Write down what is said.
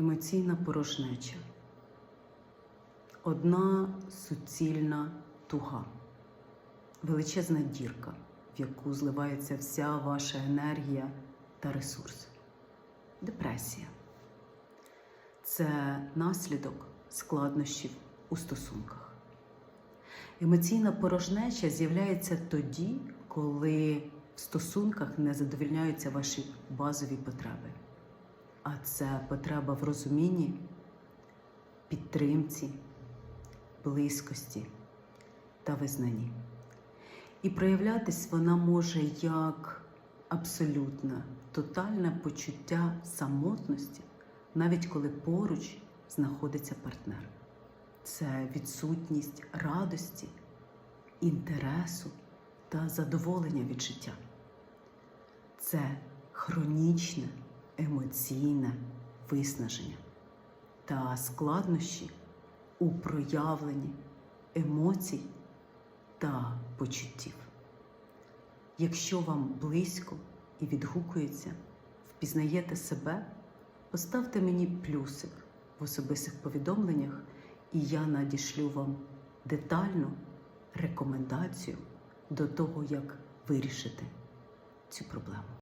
емоційна порожнеча, одна суцільна туга, величезна дірка, в яку зливається вся ваша енергія та ресурс. Депресія це наслідок складнощів у стосунках. Емоційна порожнеча з'являється тоді, коли в стосунках не задовільняються ваші базові потреби. А це потреба в розумінні, підтримці, близькості та визнанні. І проявлятись вона може як абсолютне, тотальне почуття самотності, навіть коли поруч знаходиться партнер. Це відсутність радості, інтересу та задоволення від життя. Це хронічне емоційне виснаження та складнощі у проявленні емоцій та почуттів. Якщо вам близько і відгукується, впізнаєте себе, поставте мені плюсик в особистих повідомленнях, і я надішлю вам детальну рекомендацію до того, як вирішити цю проблему.